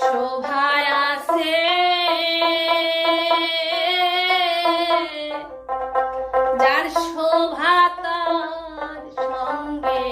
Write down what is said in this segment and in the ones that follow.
শোভায় আছে। যার শোভা তার সঙ্গে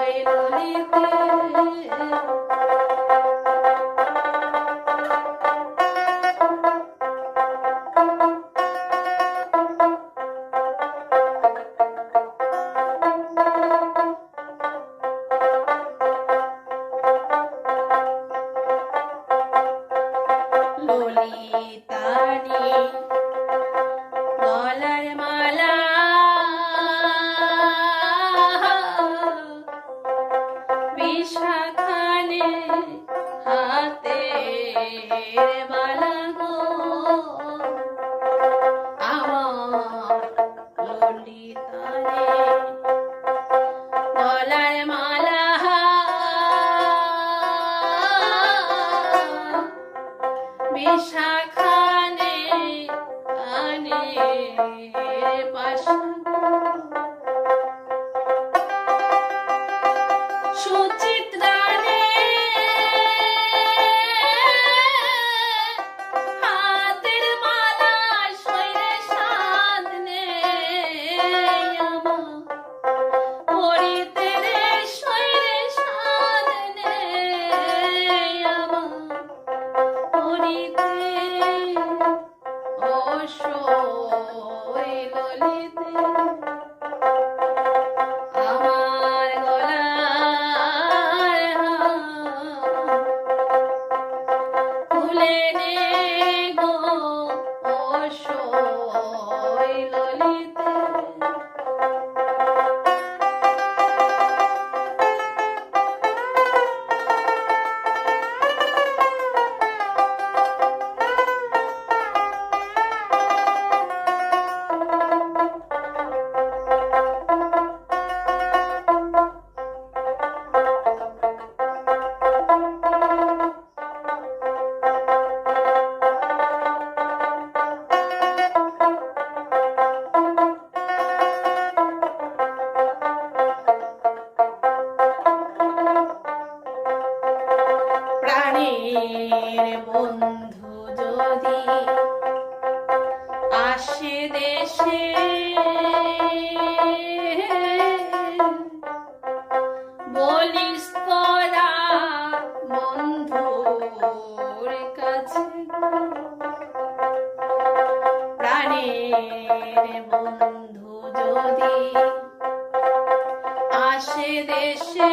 Lolita, Bye. বলিস তোরা বন্ধুর কাছে প্রাণের আসে দেশে